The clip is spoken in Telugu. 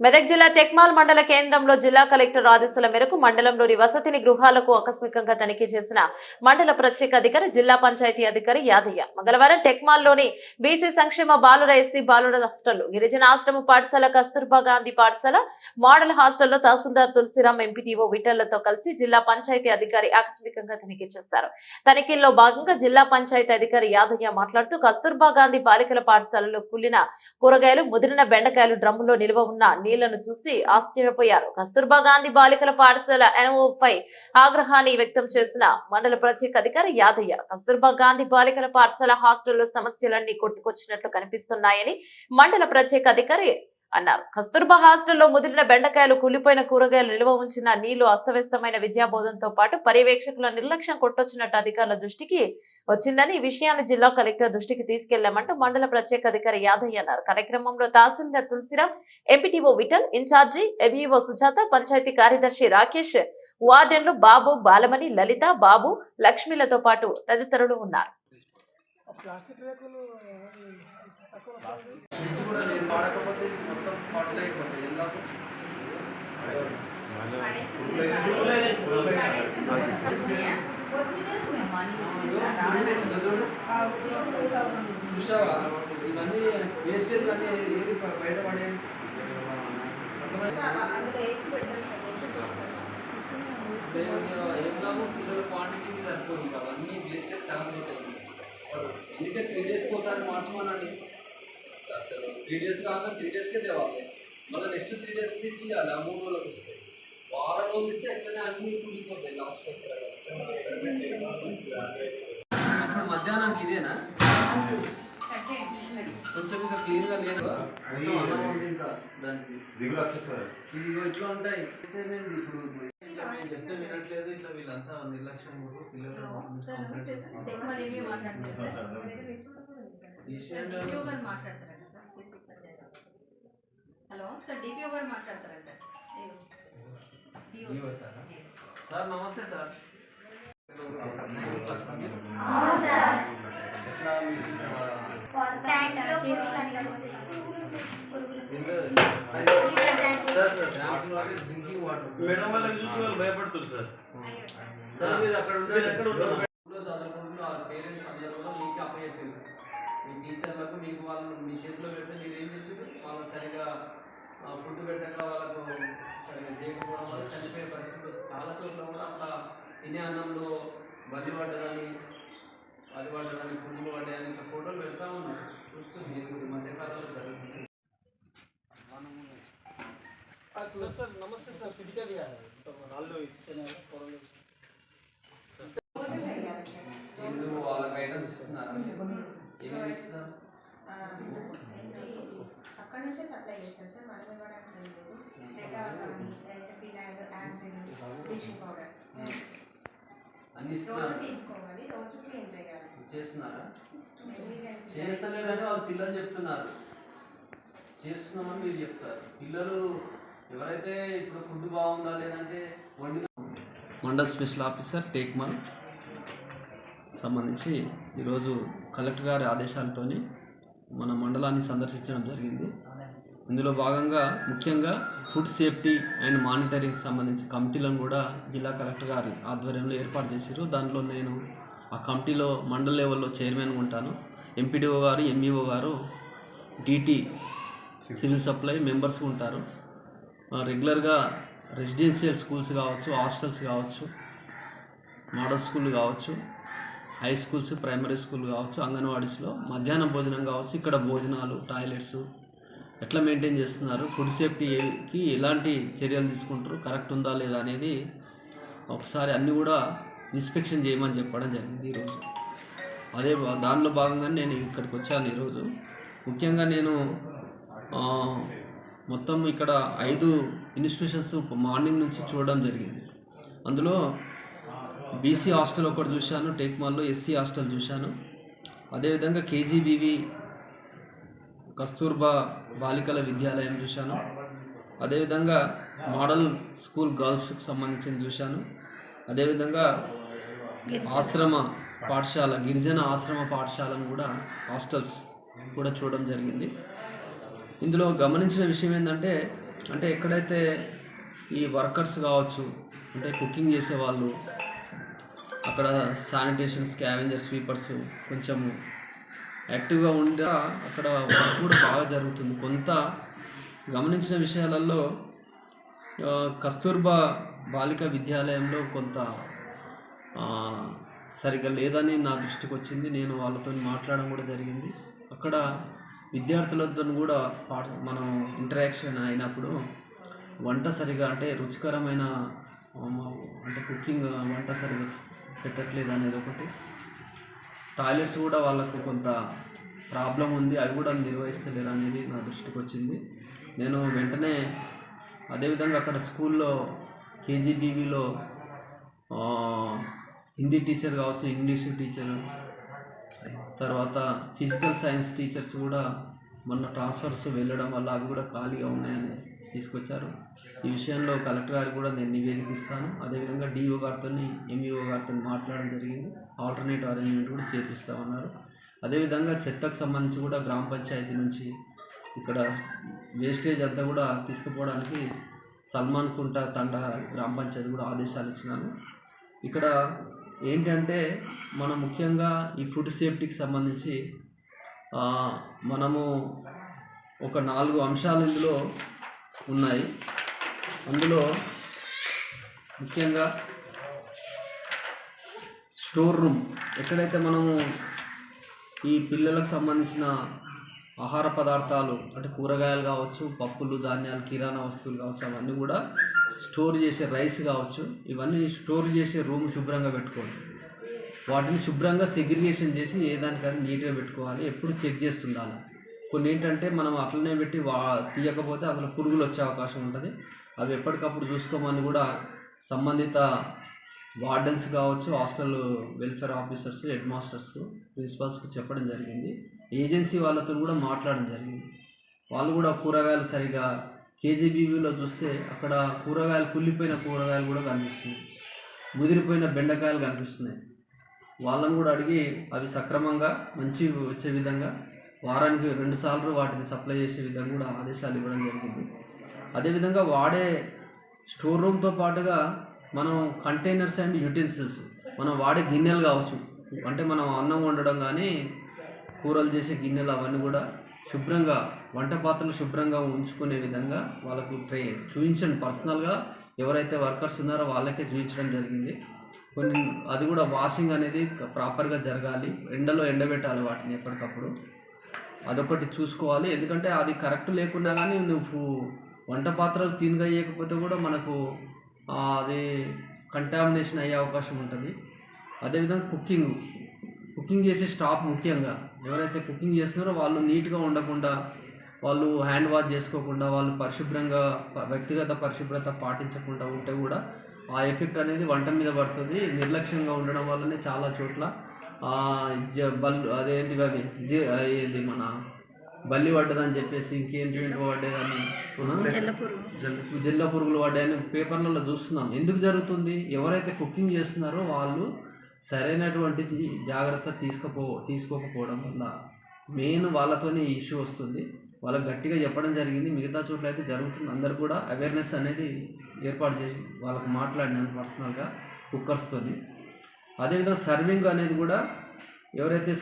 మెదక్ జిల్లా టెక్మాల్ మండల కేంద్రంలో జిల్లా కలెక్టర్ ఆదేశాల మేరకు మండలంలోని వసతిని గృహాలకు ఆకస్మికంగా తనిఖీ చేసిన మండల ప్రత్యేక అధికారి జిల్లా పంచాయతీ అధికారి యాదయ్య. మంగళవారం టెక్మాల్లోని బీసీ సంక్షేమ బాలుర ఎస్సీ బాలుర హాస్టల్ గిరిజన ఆశ్రమ పాఠశాల కస్తూర్బా గాంధీ పాఠశాల మోడల్ హాస్టల్లో తహసీల్దార్ తులసిరామ్ ఎంపీటీఓ విఠల్లతో కలిసి జిల్లా పంచాయతీ అధికారి ఆకస్మికంగా తనిఖీ చేశారు. తనిఖీల్లో భాగంగా జిల్లా పంచాయతీ అధికారి యాదయ్య మాట్లాడుతూ కస్తూర్బా గాంధీ బాలికల పాఠశాలలో కుళ్ళిన కూరగాయలు ముదిరిన బెండకాయలు డ్రమ్ములో నిల్వ ఉన్న నీళ్ళను చూసి ఆశ్చర్యపోయారు. కస్తూర్బా గాంధీ బాలికల పాఠశాల ఎన్ఓపై ఆగ్రహాన్ని వ్యక్తం చేసిన మండల ప్రత్యేక అధికారి యాదయ్య కస్తూర్బా గాంధీ బాలికల పాఠశాల హాస్టల్లో సమస్యలన్నీ కొట్టుకొచ్చినట్లు కనిపిస్తున్నాయని మండల ప్రత్యేక అధికారి అన్నారు. కస్తూర్బా హాస్టల్లో ముదిరిన బెండకాయలు కులిపోయిన కూరగాయలు నిల్వ ఉంచిన నీళ్ళు అస్తవ్యస్తమైన విద్యాబోధంతో పాటు పర్యవేక్షకుల నిర్లక్ష్యం కొట్టొచ్చినట్టు అధికారుల దృష్టికి వచ్చిందని ఈ విషయాన్ని జిల్లా కలెక్టర్ దృష్టికి తీసుకెళ్ళామంటూ మండల ప్రత్యేక అధికారి యాదయ్య అన్నారు. కార్యక్రమంలో tahsildar Tulasiram MPTO Vithal incharge MEO Sujatha panchayati కార్యదర్శి రాకేష్ వార్డెన్లు బాబు బాలమణి లలిత బాబు లక్ష్మిలతో పాటు తదితరులు ఉన్నారు. ప్లాస్టిక్ ఫ్రిడ్జ్ కూడా నేను వాడకపోతే ఇది మొత్తం పాటలు అయిపోతాయి చూసావా ఇవన్నీ వేస్టేజ్ అన్నీ ఏది బయట పడే ఏం లాభం పిల్లల క్వాంటిటీకి సరిపోదు ఇంకా అవన్నీ వేస్టేజ్ సాగుతాయి వాడు ఎందుకంటే త్రీ డేస్కి ఒకసారి మార్చమనండి అసలు త్రీ డేస్ కాక త్రీ డేస్కే తేవాలి. మళ్ళీ నెక్స్ట్ త్రీ డేస్కి ఇవ్వాలి. ఆ మూడు రోజులకు వస్తాయి వారం రోజులు ఇస్తే ఎట్లనే అన్నీ కూలిపోతాయి లాస్ట్కి వస్తాయి ఇప్పుడు మధ్యాహ్నానికి ఇదేనా? కొంచెం ఇంకా క్లీన్గా లేదు. అన్నం ఉంది ఇంకా దానికి. దిగులు వచ్చేస్తారు ఇదిగో ఇట్లా ఉంటాయి. ఇప్పుడు చెప్తే వినట్లేదు. ఇట్లా వీళ్ళంతా నిర్లక్ష్యం పిల్లలు హలో సార్ డిపిఓ గారు మాట్లాడతారంట. ఇదిగో సార్ సార్ నమస్తే సార్ ఎట్లా మీకు డ్రింకింగ్ వాటర్ మేడం వాళ్ళకి చూసి వాళ్ళు భయపడుతుంది సార్ సార్ మీరు అక్కడ మీరు ఎక్కడ ఉన్నారు? స్కూల్లో చదువుకుంటూ ఆ పేరెంట్స్ అందరూ కూడా మీకు అప్పచెప్పారు మీ టీచర్లకు మీకు వాళ్ళు మీ చేతిలో పెడితే మీరు ఏం చేసారు వాళ్ళు సరిగా ఫుడ్ పెట్టక వాళ్ళకు సరిగా చేయకపోవడం వల్ల చనిపోయే పరిస్థితి చాలా చోట్ల కూడా అట్లా తినే అన్నంలో బలి పడ్డదని బలి పడ్డదని పురుగులు పడ్డాయని ఇట్లా ఫోటోలు పెడతా ఉన్నారు. చూస్తుంది నేను కూడా ఈ మధ్యకాలంలో జరుగుతుంది. సార్ నమస్తే సార్ నమస్తే సార్ ఏంటో ఇస్తున్నారు అక్కడ నుంచే సప్లై చేస్తారు సార్. మనం ఇవ్వడానికి ఏం లేదు. డెటాల్ కానీ లేదంటే ఫినాయిల్ యాసిడ్ బ్లీచింగ్ పౌడర్ అన్ని రోజు ఇస్తున్నారు తీసుకోవాలి. రోజు క్లీన్ చేయాలి. చేస్తున్నారా? నెగ్లిజెన్స్ చేస్తలేరని వాళ్ళు పిల్లలు చెప్తున్నారు. చేస్తున్నామని మీరు చెప్తారు. పిల్లలు ఎవరైతే ఇప్పుడు ఫుడ్ బాగుందా లేదంటే వండిన మండల్ స్పెషల్ ఆఫీసర్ టేక్మన్ సంబంధించి ఈరోజు కలెక్టర్ గారి ఆదేశాలతో మన మండలాన్ని సందర్శించడం జరిగింది. ఇందులో భాగంగా ముఖ్యంగా ఫుడ్ సేఫ్టీ అండ్ మానిటరింగ్ సంబంధించి కమిటీలను కూడా జిల్లా కలెక్టర్ గారి ఆధ్వర్యంలో ఏర్పాటు చేశారు దానిలో నేను ఆ కమిటీలో మండల లెవెల్లో చైర్మన్ ఉంటాను. ఎంపీడీఓ గారు ఎంఈఓ గారు డిటి సివిల్ సప్లై మెంబర్స్ ఉంటారు. రెగ్యులర్గా రెసిడెన్షియల్ స్కూల్స్ కావచ్చు హాస్టల్స్ కావచ్చు మోడల్ స్కూల్ కావచ్చు హై స్కూల్స్ ప్రైమరీ స్కూల్ కావచ్చు అంగన్వాడీస్లో మధ్యాహ్నం భోజనం కావచ్చు ఇక్కడ భోజనాలు టాయిలెట్స్ ఎట్లా మెయింటైన్ చేస్తున్నారు ఫుడ్ సేఫ్టీకి ఎలాంటి చర్యలు తీసుకుంటారు కరెక్ట్ ఉందా లేదా అనేది ఒకసారి అన్నీ కూడా ఇన్స్పెక్షన్ చేయమని చెప్పడం జరిగింది ఈరోజు. అదే భా- దానిలో భాగంగా నేను ఇక్కడికి వచ్చాను ఈరోజు. ముఖ్యంగా నేను మొత్తం ఇక్కడ ఐదు ఇన్స్టిట్యూషన్స్ మార్నింగ్ నుంచి చూడడం జరిగింది. అందులో బీసీ హాస్టల్ ఒకటి చూశాను టేక్మాల్లో ఎస్సీ హాస్టల్ చూశాను. అదేవిధంగా కేజీబీవి కస్తూర్బా బాలికల విద్యాలయం చూశాను. అదేవిధంగా మోడల్ స్కూల్ గర్ల్స్కి సంబంధించిన చూశాను. అదేవిధంగా ఆశ్రమ పాఠశాల గిరిజన ఆశ్రమ పాఠశాలను కూడా హాస్టల్స్ కూడా చూడడం జరిగింది. ఇందులో గమనించిన విషయం ఏంటంటే అంటే ఎక్కడైతే ఈ వర్కర్స్ కావచ్చు అంటే కుకింగ్ చేసే వాళ్ళు అక్కడ శానిటేషన్ స్కావెంజర్ స్వీపర్స్ కొంచెం యాక్టివ్గా ఉండగా అక్కడ వర్క్ కూడా బాగా జరుగుతుంది. కొంత గమనించిన విషయాలలో కస్తూర్బా బాలిక విద్యాలయంలో కొంత సరిగ్గా లేదని నా దృష్టికి వచ్చింది. నేను వాళ్ళతో మాట్లాడడం కూడా జరిగింది. అక్కడ విద్యార్థులతో కూడా పాఠ మనం ఇంటరాక్షన్ అయినప్పుడు వంట సరిగా అంటే రుచికరమైన అంటే కుకింగ్ వంట సరిగా పెట్టట్లేదు అనేది ఒకటి. టాయిలెట్స్ కూడా వాళ్ళకు కొంత ప్రాబ్లం ఉంది. అవి కూడా నిర్వహిస్తలేరు అనేది నా దృష్టికి వచ్చింది. నేను వెంటనే అదేవిధంగా అక్కడ స్కూల్లో కేజీబీవీలో హిందీ టీచర్ కావచ్చు ఇంగ్లీష్ టీచర్ తర్వాత ఫిజికల్ సైన్స్ టీచర్స్ కూడా మొన్న ట్రాన్స్ఫర్స్ వెళ్ళడం వల్ల అవి కూడా ఖాళీగా ఉన్నాయని తీసుకొచ్చారు. ఈ విషయంలో కలెక్టర్ గారికి కూడా నేను నివేదిక ఇస్తాను. అదేవిధంగా డిఓ గారితో ఎంఈఓ గారితో మాట్లాడడం జరిగింది. ఆల్టర్నేట్ అరేంజ్మెంట్ కూడా చేపిస్తామన్నారు అదేవిధంగా చెత్తకు సంబంధించి కూడా గ్రామ పంచాయతీ నుంచి ఇక్కడ వేస్టేజ్ అంతా కూడా తీసుకుపోవడానికి సల్మాన్ కుంట తండ గ్రామ పంచాయతీ కూడా ఆదేశాలు ఇచ్చినాను. ఇక్కడ ఏంటంటే మనం ముఖ్యంగా ఈ ఫుడ్ సేఫ్టీకి సంబంధించి మనము ఒక నాలుగు అంశాలు ఇందులో ఉన్నాయి. అందులో ముఖ్యంగా స్టోర్ రూమ్. ఎక్కడైతే మనము ఈ పిల్లలకు సంబంధించిన ఆహార పదార్థాలు అంటే కూరగాయలు కావచ్చు పప్పులు ధాన్యాలు కిరాణా వస్తువులు కావచ్చు అవన్నీ కూడా స్టోర్ చేసే రైస్ కావచ్చు ఇవన్నీ స్టోర్ చేసే రూమ్ శుభ్రంగా పెట్టుకోవాలి. వాటిని శుభ్రంగా సెగ్రిగేషన్ చేసి ఏ దానికైనా నీట్గా పెట్టుకోవాలి. ఎప్పుడు చెక్ చేస్తుండాలి. కొన్ని ఏంటంటే మనం అట్లనే పెట్టి వా తీయకపోతే అందులో పురుగులు వచ్చే అవకాశం ఉంటుంది. అవి ఎప్పటికప్పుడు చూసుకోమని కూడా సంబంధిత వార్డెన్స్ కావచ్చు hostel welfare officers head masters ప్రిన్సిపాల్స్కి చెప్పడం జరిగింది. ఏజెన్సీ వాళ్ళతో కూడా మాట్లాడడం జరిగింది. వాళ్ళు కూడా కూరగాయలు సరిగా కేజీబీవీలో చూస్తే అక్కడ కూరగాయలు కుళ్ళిపోయిన కూరగాయలు కూడా కనిపిస్తున్నాయి. ముదిరిపోయిన బెండకాయలు కనిపిస్తున్నాయి. వాళ్ళని కూడా అడిగి అవి సక్రమంగా మంచి వచ్చే విధంగా వారానికి రెండుసార్లు వాటిని సప్లై చేసే విధంగా కూడా ఆదేశాలు ఇవ్వడం జరిగింది. అదేవిధంగా వాడే స్టోర్ రూమ్తో పాటుగా మనం కంటైనర్స్ అండ్ యూటెన్సిల్స్ మనం వాడే గిన్నెలు కావచ్చు అంటే మనం అన్నం వండడం కానీ కూరలు చేసే గిన్నెలు అవన్నీ కూడా శుభ్రంగా వంట పాత్రలు శుభ్రంగా ఉంచుకునే విధంగా వాళ్ళకు ట్రై చూపించండి పర్సనల్గా ఎవరైతే వర్కర్స్ ఉన్నారో వాళ్ళకే చూపించడం జరిగింది. కొన్ని అది కూడా వాషింగ్ అనేది ప్రాపర్గా జరగాలి. ఎండలో ఎండబెట్టాలి వాటిని ఎప్పటికప్పుడు. అదొకటి చూసుకోవాలి. ఎందుకంటే అది కరెక్ట్ లేకున్నా కానీ నువ్వు వంట పాత్రలు క్లీన్గా చేయకపోతే కూడా మనకు అది కంటామినేషన్ అయ్యే అవకాశం ఉంటుంది. అదేవిధంగా కుకింగ్. కుకింగ్ చేసే స్టాఫ్ ముఖ్యంగా. ఎవరైతే కుకింగ్ చేస్తున్నారో వాళ్ళు నీట్గా ఉండకుండా వాళ్ళు హ్యాండ్ వాష్ చేసుకోకుండా వాళ్ళు పరిశుభ్రంగా వ్యక్తిగత పరిశుభ్రత పాటించకుండా ఉంటే కూడా ఆ ఎఫెక్ట్ అనేది వంట మీద పడుతుంది. నిర్లక్ష్యంగా ఉండడం వల్లనే చాలా చోట్ల బల్లు అదేంటివి అవి జే ఏంది మన బల్లి పడ్డదని చెప్పేసి ఇంకేంటి పడ్డదని? జల్ల పురుగులు పడ్డాయని పేపర్లలో చూస్తున్నాం. ఎందుకు జరుగుతుంది? ఎవరైతే కుకింగ్ చేస్తున్నారో వాళ్ళు సరైనటువంటి జాగ్రత్త తీసుకపో తీసుకోకపోవడం వల్ల మెయిన్ వాళ్ళతోనే ఇష్యూ వస్తుంది. వాళ్ళకి గట్టిగా చెప్పడం జరిగింది. మిగతా చోట్ల అయితే జరుగుతుంది. అందరు కూడా అవేర్నెస్ అనేది ఏర్పాటు చేసి వాళ్ళకు మాట్లాడినాను పర్సనల్గా కుక్కర్స్తోని అదేవిధంగా సర్వింగ్ అనేది కూడా ఎవరైతే